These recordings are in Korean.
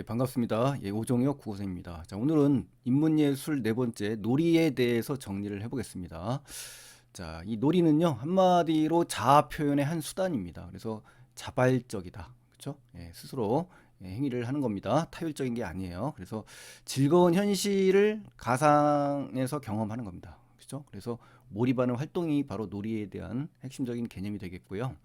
예, 반갑습니다. 예, 오종혁 구호생입니다. 자, 오늘은 인문예술 네 번째 놀이에 대해서 정리를 해보겠습니다. 자, 이 놀이는요, 한마디로 자아 표현의 한 수단입니다. 그래서 자발적이다. 그렇죠? 예, 스스로 예, 행위를 하는 겁니다. 타율적인 게 아니에요. 그래서 즐거운 현실을 가상에서 경험하는 겁니다. 그렇죠? 그래서 몰입하는 활동이 바로 놀이에 대한 핵심적인 개념이 되겠고요.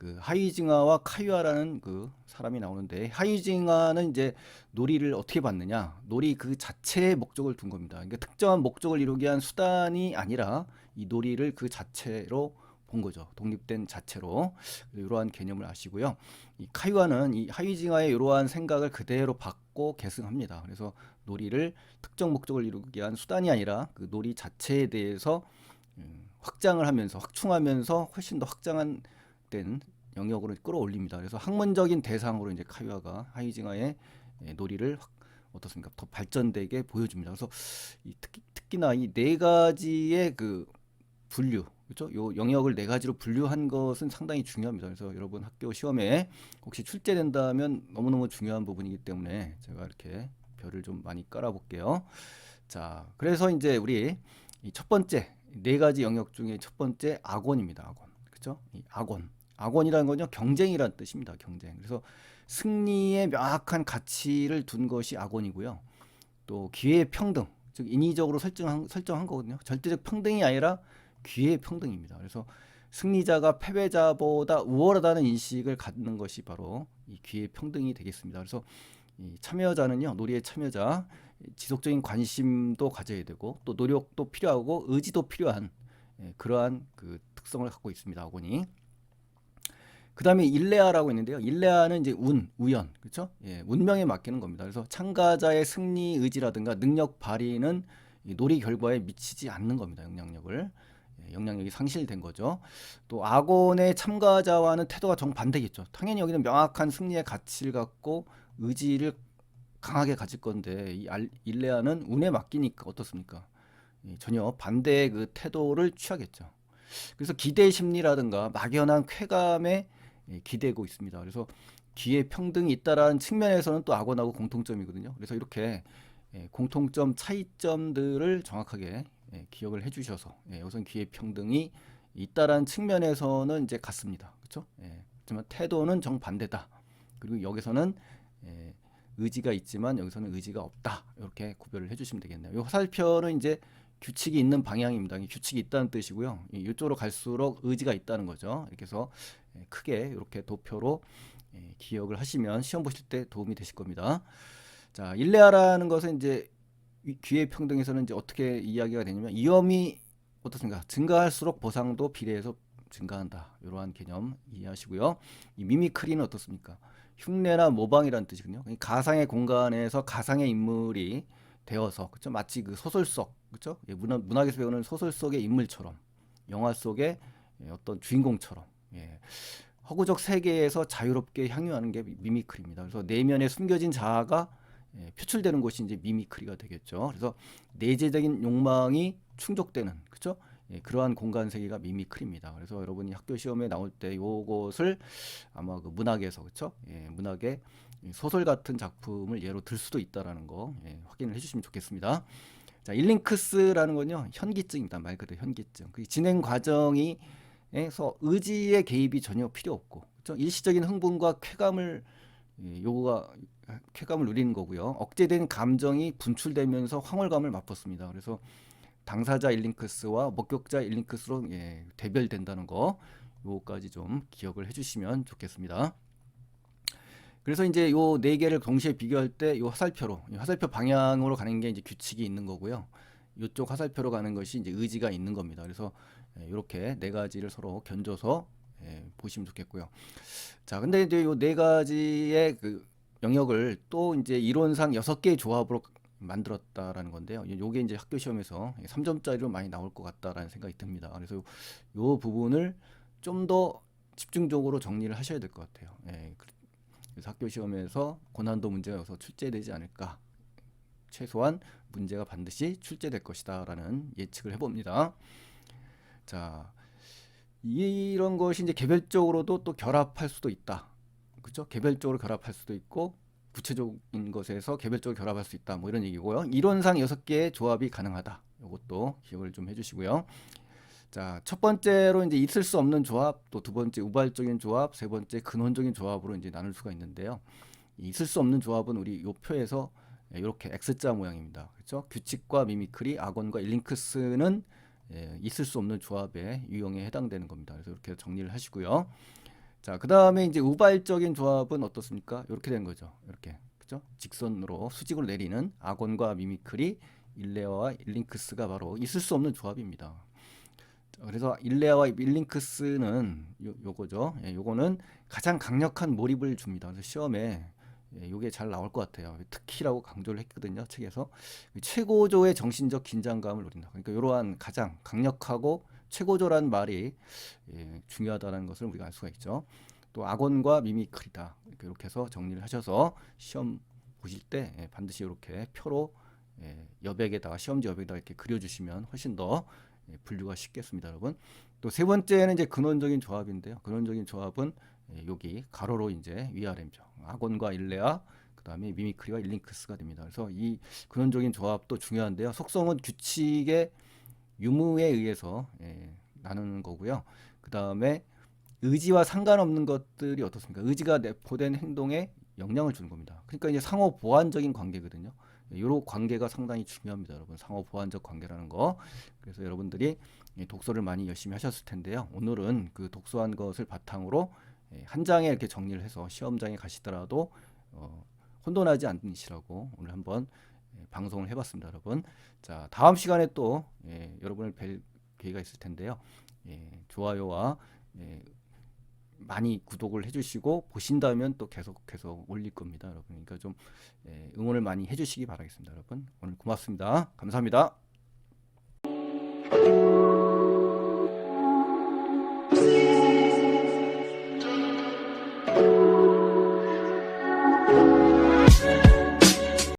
그 하이징하와 카유아라는 그 사람이 나오는데 하이징하는 이제 놀이를 어떻게 봤느냐 놀이 그 자체의 목적을 둔 겁니다. 그러니까 특정한 목적을 이루기 위한 수단이 아니라 이 놀이를 그 자체로 본 거죠. 독립된 자체로 이러한 개념을 아시고요. 이 카유아는 이 하이징하의 이러한 생각을 그대로 받고 계승합니다. 그래서 놀이를 특정 목적을 이루기 위한 수단이 아니라 그 놀이 자체에 대해서 음, 확장을 하면서 확충하면서 훨씬 더 확장한 된 영역으로 끌어올립니다. 그래서 학문적인 대상으로 이제 카유아가 하이징하의 예, 놀이를 확- 어떻습니까? 더 발전되게 보여줍니다. 그래서 이 특히, 특히나 이 네 가지의 그 분류, 그렇죠? 요 영역을 네 가지로 분류한 것은 상당히 중요합니다. 그래서 여러분 학교 시험에 혹시 출제된다면 너무너무 중요한 부분이기 때문에 제가 이렇게 별을 좀 많이 깔아볼게요. 자, 그래서 이제 우리 이첫 번째 네 가지 영역 중에 첫 번째 악원입니다. 악원, 그렇죠? 이 악원. 악원이라는 건요 경쟁이라는 뜻입니다. 경쟁. 그래서 승리의 명확한 가치를 둔 것이 악원이고요. 또 기회의 평등, 즉 인위적으로 설정한 설정한 거거든요. 절대적 평등이 아니라 기회의 평등입니다. 그래서 승리자가 패배자보다 우월하다는 인식을 갖는 것이 바로 이 기회의 평등이 되겠습니다. 그래서 이 참여자는요 놀이의 참여자 지속적인 관심도 가져야 되고 또 노력도 필요하고 의지도 필요한 예, 그러한 그 특성을 갖고 있습니다. 악원이. 그 다음에 일레아라고 있는데요. 일레아는 이제 운, 우연, 그렇죠? 예, 운명에 맡기는 겁니다. 그래서 참가자의 승리 의지라든가 능력 발휘는 이 놀이 결과에 미치지 않는 겁니다. 영향력을. 예, 영향력이 상실된 거죠. 또 악원의 참가자와는 태도가 정반대겠죠. 당연히 여기는 명확한 승리의 가치를 갖고 의지를 강하게 가질 건데 이 알- 일레아는 운에 맡기니까 어떻습니까? 예, 전혀 반대의 그 태도를 취하겠죠. 그래서 기대 심리라든가 막연한 쾌감에 예, 기대고 있습니다. 그래서 기회 평등이 있다라는 측면에서는 또 악원하고 공통점이거든요. 그래서 이렇게 예, 공통점 차이점들을 정확하게 예, 기억을 해주셔서 예, 우선 기회 평등이 있다라는 측면에서는 이제 같습니다. 그렇죠? 예, 하지만 태도는 정반대다. 그리고 여기서는 예, 의지가 있지만 여기서는 의지가 없다. 이렇게 구별을 해주시면 되겠네요. 이 화살표는 이제 규칙이 있는 방향입니다. 이 규칙이 있다는 뜻이고요. 이- 이쪽으로 갈수록 의지가 있다는 거죠. 이렇게 해서 예, 크게 이렇게 도표로 예, 기억을 하시면 시험 보실 때 도움이 되실 겁니다. 자, 일레아라는 것은 이제 이 기회 평등에서는 이제 어떻게 이야기가 되냐면 위험이 어떻습니까? 증가할수록 보상도 비례해서 증가한다. 이러한 개념 이해하시고요. 이 미미크리는 어떻습니까? 흉내나 모방이라는. 그러니까 가상의 공간에서 가상의 인물이 되어서 그렇죠? 마치 그 소설 속 그렇죠? 예, 문학, 문학에서 배우는 소설 속의 인물처럼 영화 속의 예, 어떤 주인공처럼 예. 허구적 세계에서 자유롭게 향유하는 게 미- 미미크리입니다. 그래서 내면에 숨겨진 자아가 예, 표출되는 것이 이제 미미크리가 되겠죠. 그래서 내재적인 욕망이 충족되는 그렇죠? 예, 그러한 공간 세계가 미미크리입니다. 그래서 여러분이 학교 시험에 나올 때 요것을 아마 그 문학에서 그렇죠? 예, 문학의 이 소설 같은 작품을 예로 들 수도 있다라는 거 예, 확인을 해주시면 좋겠습니다. 자, 일링크스라는 건요 현기증입니다. 말 그대로 현기증. 그 진행 과정이 에서 의지의 개입이 전혀 필요 없고 그렇죠? 일시적인 흥분과 쾌감을 예, 요구가 쾌감을 누리는 거고요. 억제된 감정이 분출되면서 황홀감을 맛봤습니다. 그래서 당사자 일링크스와 목격자 일링크스로 예, 대별된다는 거 요거까지 좀 기억을 해주시면 좋겠습니다. 그래서 이제 요 네 개를 동시에 비교할 때 요 화살표로 이 화살표 방향으로 가는 게 이제 규칙이 있는 거고요. 이쪽 화살표로 가는 것이 이제 의지가 있는 겁니다. 그래서 이렇게 네 가지를 서로 견줘서 예, 보시면 좋겠고요. 자, 근데 이제 요 네 가지의 그 영역을 또 이제 이론상 여섯 개의 조합으로 만들었다라는 건데요. 요- 요게 이제 학교 시험에서 3점짜리로 많이 나올 것 같다라는 생각이 듭니다. 그래서 요, 요 부분을 좀 더 집중적으로 정리를 하셔야 될 것 같아요. 예, 그- 그래서 학교 시험에서 고난도 문제가 여기서 출제되지 않을까. 최소한 문제가 반드시 출제될 것이다라는 예측을 해봅니다. 자, 이런 것이 이제 개별적으로도 또 결합할 수도 있다. 그렇죠? 개별적으로 결합할 수도 있고 구체적인 것에서 개별적으로 결합할 수 있다. 뭐 이런 얘기고요. 이론상 여섯 개의 조합이 가능하다. 이것도 기억을 좀 해주시고요. 자, 첫 번째로 이제 있을 수 없는 조합, 또 두 번째 우발적인 조합, 세 번째 근원적인 조합으로 이제 나눌 수가 있는데요. 이 있을 수 없는 조합은 우리 요 표에서 이렇게 X자 모양입니다. 그렇죠? 규칙과 미미크리, 악원과 일링크스는 예, 있을 수 없는 조합의 유형에 해당되는 겁니다. 그래서 이렇게 정리를 하시고요. 자, 그 다음에 이제 우발적인 조합은 어떻습니까? 이렇게 된 거죠. 이렇게. 그죠? 직선으로 수직으로 내리는 악원과 미미크리, 일레아와 일링크스가 바로 있을 수 없는 조합입니다. 자, 그래서 일레아와 일링크스는 요, 요거죠. 예, 요거는 가장 강력한 몰입을 줍니다. 그래서 시험에 예, 요게 잘 나올 것 같아요. 특히라고 강조를 했거든요. 책에서 최고조의 정신적 긴장감을 노린다. 그러니까 이러한 가장 강력하고 최고조란 말이 예, 중요하다는 것을 우리가 알 수가 있죠. 또 악원과 미미크리다. 이렇게, 해서 정리를 하셔서 시험 보실 때 예, 반드시 이렇게 표로 예, 여백에다가 시험지 여백에다가 이렇게 그려주시면 훨씬 더 예, 분류가 쉽겠습니다, 여러분. 또 세 번째는 이제 근원적인 조합인데요. 근원적인 조합은 예, 여기 가로로 이제 위아래죠. 악원과 일레아, 그 다음에 미미크리와 일링크스가 됩니다. 그래서 이 근원적인 조합도 중요한데요. 속성은 규칙의 유무에 의해서 예, 나누는 거고요. 그 다음에 의지와 상관없는 것들이 어떻습니까? 의지가 내포된 행동에 영향을 주는 겁니다. 그러니까 이제 상호 보완적인 관계거든요. 이런 관계가 상당히 중요합니다, 여러분. 상호 보완적 관계라는 거. 그래서 여러분들이 예, 독서를 많이 열심히 하셨을 텐데요. 오늘은 그 독서한 것을 바탕으로 예, 한 장에 이렇게 정리를 해서 시험장에 가시더라도 어, 혼돈하지 않으시라고 오늘 한번 예, 방송을 해봤습니다, 여러분. 자, 다음 시간에 또 예, 여러분을 뵐 기회가 있을 텐데요. 예, 좋아요와 예, 많이 구독을 해주시고 보신다면 또 계속 계속 올릴 겁니다, 여러분. 그러니까 좀 예, 응원을 많이 해주시기 바라겠습니다, 여러분. 오늘 고맙습니다. 감사합니다.